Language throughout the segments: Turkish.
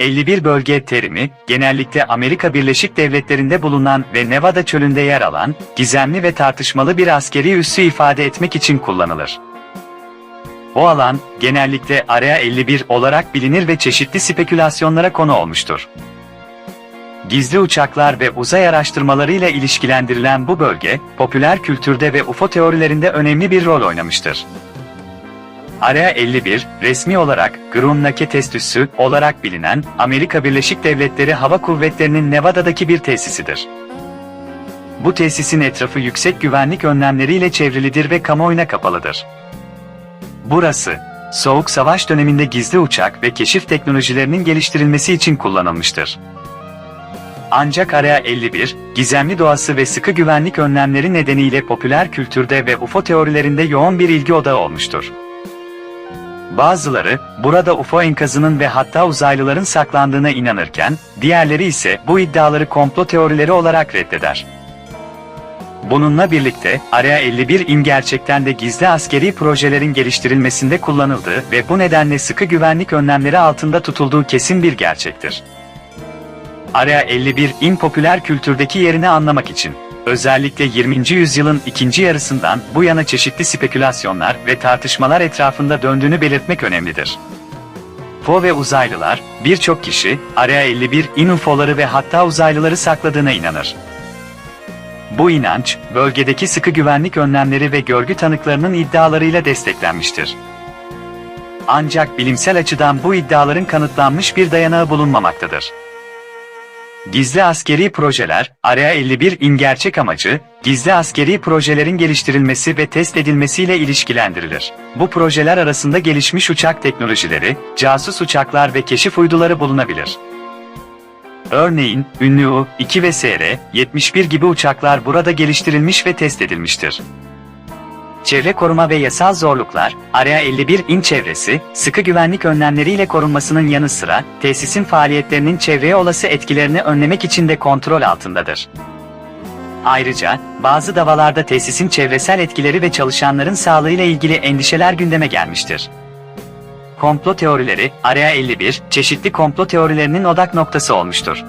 51 bölge terimi, genellikle Amerika Birleşik Devletleri'nde bulunan ve Nevada çölünde yer alan, gizemli ve tartışmalı bir askeri üssü ifade etmek için kullanılır. O alan, genellikle Area 51 olarak bilinir ve çeşitli spekülasyonlara konu olmuştur. Gizli uçaklar ve uzay araştırmalarıyla ilişkilendirilen bu bölge, popüler kültürde ve UFO teorilerinde önemli bir rol oynamıştır. Area 51, resmi olarak Ground Test Üssü olarak bilinen Amerika Birleşik Devletleri Hava Kuvvetleri'nin Nevada'daki bir tesisidir. Bu tesisin etrafı yüksek güvenlik önlemleriyle çevrilidir ve kamuoyuna kapalıdır. Burası, Soğuk Savaş döneminde gizli uçak ve keşif teknolojilerinin geliştirilmesi için kullanılmıştır. Ancak Area 51, gizemli doğası ve sıkı güvenlik önlemleri nedeniyle popüler kültürde ve UFO teorilerinde yoğun bir ilgi odağı olmuştur. Bazıları, burada UFO enkazının ve hatta uzaylıların saklandığına inanırken, diğerleri ise bu iddiaları komplo teorileri olarak reddeder. Bununla birlikte, Area 51 in gerçekten de gizli askeri projelerin geliştirilmesinde kullanıldığı ve bu nedenle sıkı güvenlik önlemleri altında tutulduğu kesin bir gerçektir. Area 51 in popüler kültürdeki yerini anlamak için, özellikle 20. yüzyılın ikinci yarısından bu yana çeşitli spekülasyonlar ve tartışmalar etrafında döndüğünü belirtmek önemlidir. UFO ve uzaylılar, birçok kişi, Area 51 in UFO'ları ve hatta uzaylıları sakladığına inanır. Bu inanç, bölgedeki sıkı güvenlik önlemleri ve görgü tanıklarının iddialarıyla desteklenmiştir. Ancak bilimsel açıdan bu iddiaların kanıtlanmış bir dayanağı bulunmamaktadır. Gizli askeri projeler, Area 51 in gerçek amacı, gizli askeri projelerin geliştirilmesi ve test edilmesiyle ilişkilendirilir. Bu projeler arasında gelişmiş uçak teknolojileri, casus uçaklar ve keşif uyduları bulunabilir. Örneğin, ünlü U-2 ve SR-71 gibi uçaklar burada geliştirilmiş ve test edilmiştir. Çevre koruma ve yasal zorluklar, Area 51 in çevresi, sıkı güvenlik önlemleriyle korunmasının yanı sıra, tesisin faaliyetlerinin çevreye olası etkilerini önlemek için de kontrol altındadır. Ayrıca, bazı davalarda tesisin çevresel etkileri ve çalışanların sağlığıyla ilgili endişeler gündeme gelmiştir. Komplo teorileri, Area 51, çeşitli komplo teorilerinin odak noktası olmuştur.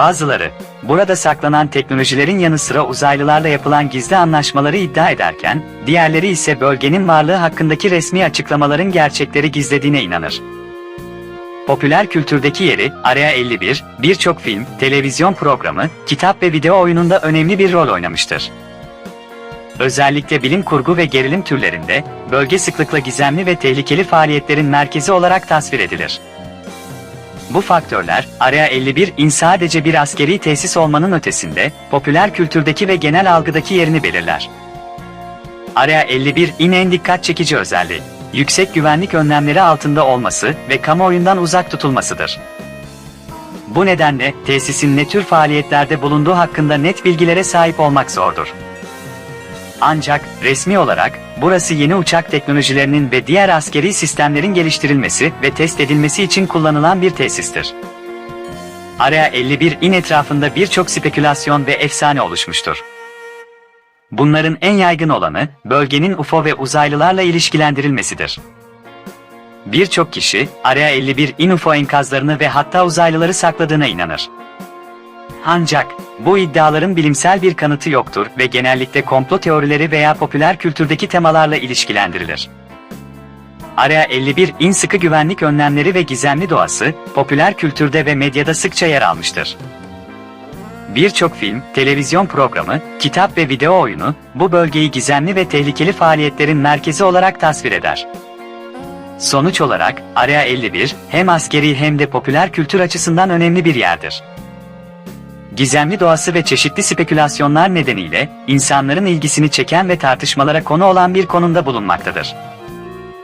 Bazıları, burada saklanan teknolojilerin yanı sıra uzaylılarla yapılan gizli anlaşmaları iddia ederken, diğerleri ise bölgenin varlığı hakkındaki resmi açıklamaların gerçekleri gizlediğine inanır. Popüler kültürdeki yeri, Area 51, birçok film, televizyon programı, kitap ve video oyununda önemli bir rol oynamıştır. Özellikle bilim kurgu ve gerilim türlerinde, bölge sıklıkla gizemli ve tehlikeli faaliyetlerin merkezi olarak tasvir edilir. Bu faktörler, Area 51 in sadece bir askeri tesis olmanın ötesinde, popüler kültürdeki ve genel algıdaki yerini belirler. Area 51 in en dikkat çekici özelliği, yüksek güvenlik önlemleri altında olması ve kamuoyundan uzak tutulmasıdır. Bu nedenle, tesisin ne tür faaliyetlerde bulunduğu hakkında net bilgilere sahip olmak zordur. Ancak, resmi olarak, burası yeni uçak teknolojilerinin ve diğer askeri sistemlerin geliştirilmesi ve test edilmesi için kullanılan bir tesistir. Area 51 in etrafında birçok spekülasyon ve efsane oluşmuştur. Bunların en yaygın olanı, bölgenin UFO ve uzaylılarla ilişkilendirilmesidir. Birçok kişi, Area 51 in UFO enkazlarını ve hatta uzaylıları sakladığına inanır. Ancak, bu iddiaların bilimsel bir kanıtı yoktur ve genellikle komplo teorileri veya popüler kültürdeki temalarla ilişkilendirilir. Area 51 in sıkı güvenlik önlemleri ve gizemli doğası, popüler kültürde ve medyada sıkça yer almıştır. Birçok film, televizyon programı, kitap ve video oyunu, bu bölgeyi gizemli ve tehlikeli faaliyetlerin merkezi olarak tasvir eder. Sonuç olarak, Area 51, hem askeri hem de popüler kültür açısından önemli bir yerdir. Gizemli doğası ve çeşitli spekülasyonlar nedeniyle insanların ilgisini çeken ve tartışmalara konu olan bir konumda bulunmaktadır.